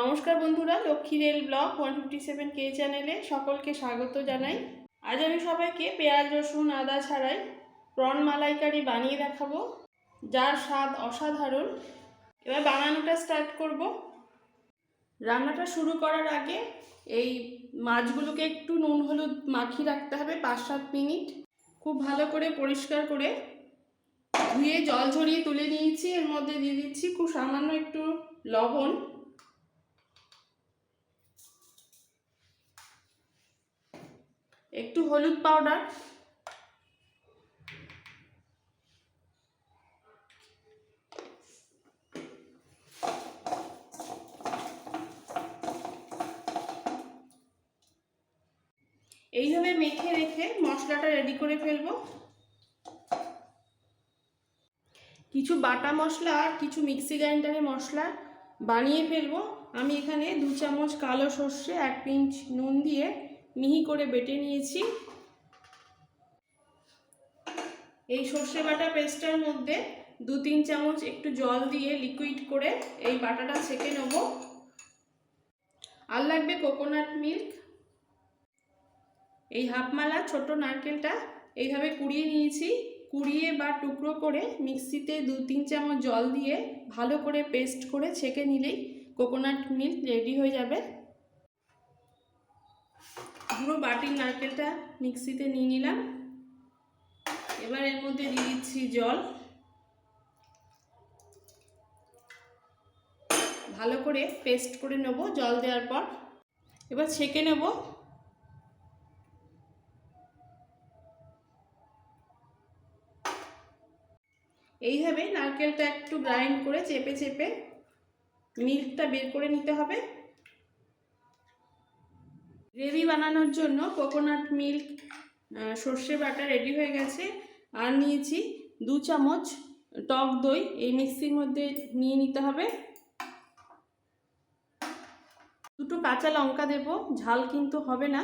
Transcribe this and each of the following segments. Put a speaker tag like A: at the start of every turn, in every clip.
A: নমস্কার বন্ধুরা, Lakshmi rail blog one fifty seven কে চ্যানেলে সকলকে স্বাগত জানাই। আজ আমি সবাইকে পেঁয়াজ, রসুন, আদা ছাড়াই প্রন মালাইকারি বানিয়ে দেখাবো, যার স্বাদ অসাধারণ। এবার বানানোটা স্টার্ট করব। রান্নাটা শুরু করার আগে এই মাছগুলোকে একটু নুন, হলুদ মাখিয়ে রাখতে হবে পাঁচ, সাত মিনিট। খুব ভালো করে পরিষ্কার করে ধুয়ে জল ঝরিয়ে তুলে নিয়েছি। এর মধ্যে দিয়ে দিচ্ছি খুব সামান্য একটু লবণ। একটু হলুদ পাউডার এইভাবে মেখে রেখে মশলাটা রেডি করে ফেলব। কিছু বাটা মশলা আর কিছু মিক্সি গ্রাইন্ডারে মশলা বানিয়ে ফেলব। আমি এখানে দু চামচ কালো সর্ষে, এক পিঞ্চ নুন দিয়ে মিহি করে বেটে নিয়েছি। এই সর্ষে বাটা পেস্টটার মধ্যে দু তিন চামচ একটু জল দিয়ে লিকুইড করে এই বাটাটা ছেঁকে নেব। আর লাগবে কোকোনাট মিল্ক এই হাফমালা ছোট নারকেলটা এইভাবে কুড়িয়ে নিয়েছি। কুড়িয়ে বা টুকরো করে মিক্সিতে দু তিন চামচ জল দিয়ে ভালো করে পেস্ট করে ছেঁকে নিলেই কোকোনাট মিল্ক রেডি হয়ে যাবে। পুরো বাটির নারকেলটা মিক্সিতে নিয়ে নিলাম। এবার এর মধ্যে দিয়ে দিচ্ছি জল। ভালো করে পেস্ট করে নেব জল দেওয়ার পর। এবার ছেঁকে নেব। এইভাবে নারকেলটা একটু গ্রাইন্ড করে চেপে চেপে মিল্কটা বের করে নিতে হবে। গ্রেভি বানানোর জন্য কোকোনাট মিল্ক সর্ষে বাটা রেডি হয়ে গেছে। আর নিয়েছি দু চামচ টক দই, এই মিক্সির মধ্যে নিয়ে নিতে হবে। দুটো কাঁচা লঙ্কা দেব, ঝাল কিন্তু হবে না,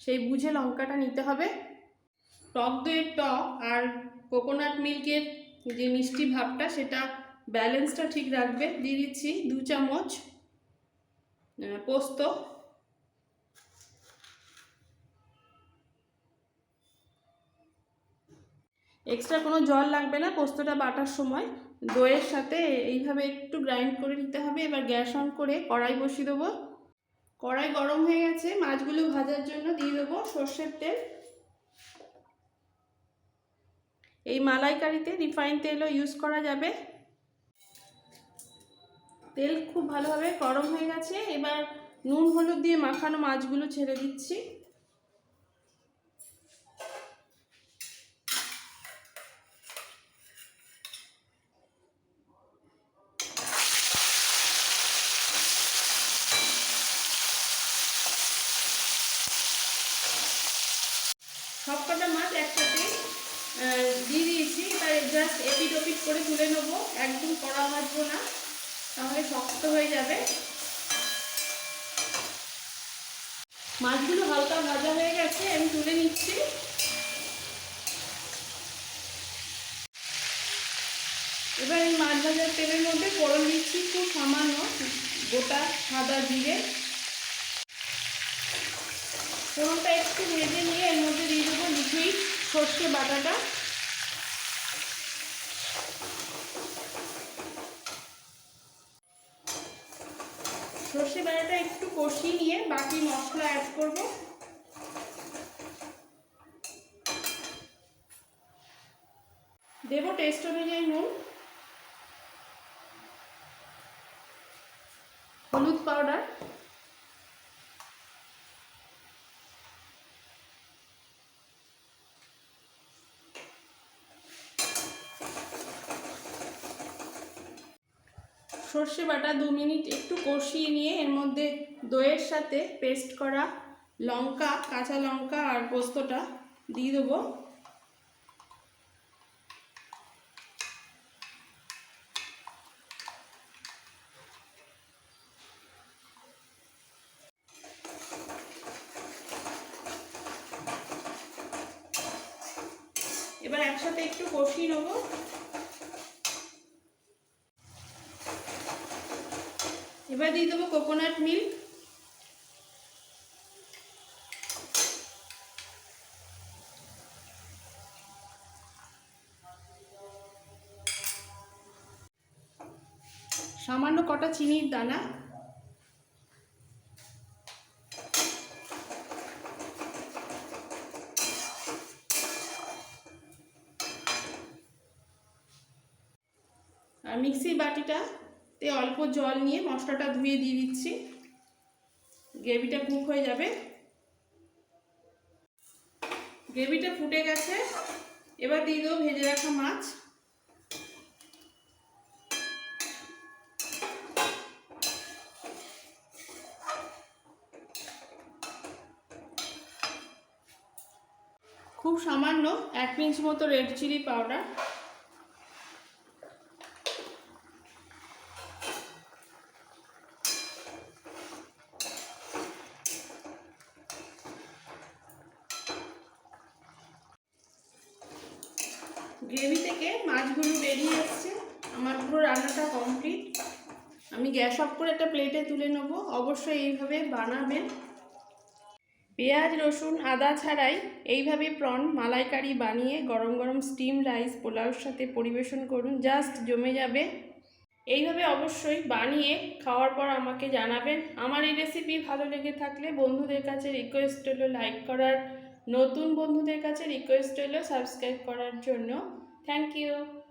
A: সেই বুঝে লঙ্কাটা নিতে হবে। টক দইয়ের টক আর কোকোনাট মিল্কের যে মিষ্টি ভাবটা, সেটা ব্যালেন্সটা ঠিক রাখবে। দিয়ে দিচ্ছি দু চামচ পোস্ত। এক্সট্রা কোনো জল লাগবে না, পোস্তটা বাটার সময়। দইয়ের সাথে এইভাবে একটু গ্রাইন্ড করে নিতে হবে। এবার গ্যাস অন করে কড়াই বসিয়ে দেবো। কড়াই গরম হয়ে গেছে, মাছগুলো ভাজার জন্য দিয়ে দেবো সর্ষের তেল। এই মালাইকারিতে রিফাইন তেলও ইউজ করা যাবে। তেল খুব ভালোভাবে গরম হয়ে গেছে। এবার নুন, হলুদ দিয়ে মাখানো মাছগুলো ছেড়ে দিচ্ছি। সব কটা মাছ একসাথে দিয়ে দিয়েছি। এবার জাস্ট এপিট ওপিট করে তুলে নেব। একদম কড়া ভাজবো না, তাহলে শক্ত হয়ে যাবে। মাছগুলো হালকা ভাজা হয়ে গেছে, আমি তুলে নিচ্ছি। এবার এই মাছ ভাজার তেলের মধ্যে ফোড়ন দিচ্ছি, খুব সামান্য, গোটা সাদা জিরে। ফোড়নটা একটু ভেজে নিয়ে এর মধ্যে দিয়ে দেবো লিকুইড সর্ষে বাটাটা। সর্ষে বাটাটা একটু কষিয়ে নিয়ে বাকি মশলা অ্যাড করব। দেবো টেস্ট অনুযায়ী নুন। হলুদ পাউডার সর্ষে বাটা দু মিনিট একটু কষিয়ে নিয়ে এর মধ্যে দইয়ের সাথে পেস্ট করা লঙ্কা, কাঁচা লঙ্কা আর পোস্তটা দিয়ে দেবো। এবার একসাথে একটু কষিয়ে নেব। এবার দিয়ে দেবো কোকোনাট মিল্ক সামান্য কটা চিনির দানা। আর মিক্সির বাটিটাতে অল্প জল নিয়ে মশলাটা ধুয়ে দিয়ে দিচ্ছি। গ্রেভিটা কুক হয়ে যাবে। গ্রেভিটা ফুটে গেছে। এবার দিয়ে দেবো ভেজে রাখা মাছ। খুব সামান্য এক পিঞ্চ মতো রেড চিলি পাউডার। গ্রেভি থেকে মাছগুলো বেরিয়ে এসছে। আমার পুরো রান্নাটা কমপ্লিট আমি গ্যাস অফ করে একটা প্লেটে তুলে নেব। অবশ্যই এইভাবে বানাবেন। পেঁয়াজ, রসুন, আদা ছাড়াই এইভাবে প্রন, মালাইকারি বানিয়ে গরম গরম স্টিম রাইস পোলাওর সাথে পরিবেশন করুন। জাস্ট জমে যাবে। এইভাবে অবশ্যই বানিয়ে খাওয়ার পর আমাকে জানাবেন। আমার এই রেসিপি ভালো লেগে থাকলে বন্ধুদের কাছে রিকোয়েস্ট হলো লাইক করার। নতুন বন্ধুদের কাছে রিকোয়েস্ট হলো সাবস্ক্রাইব করার জন্য। Thank you.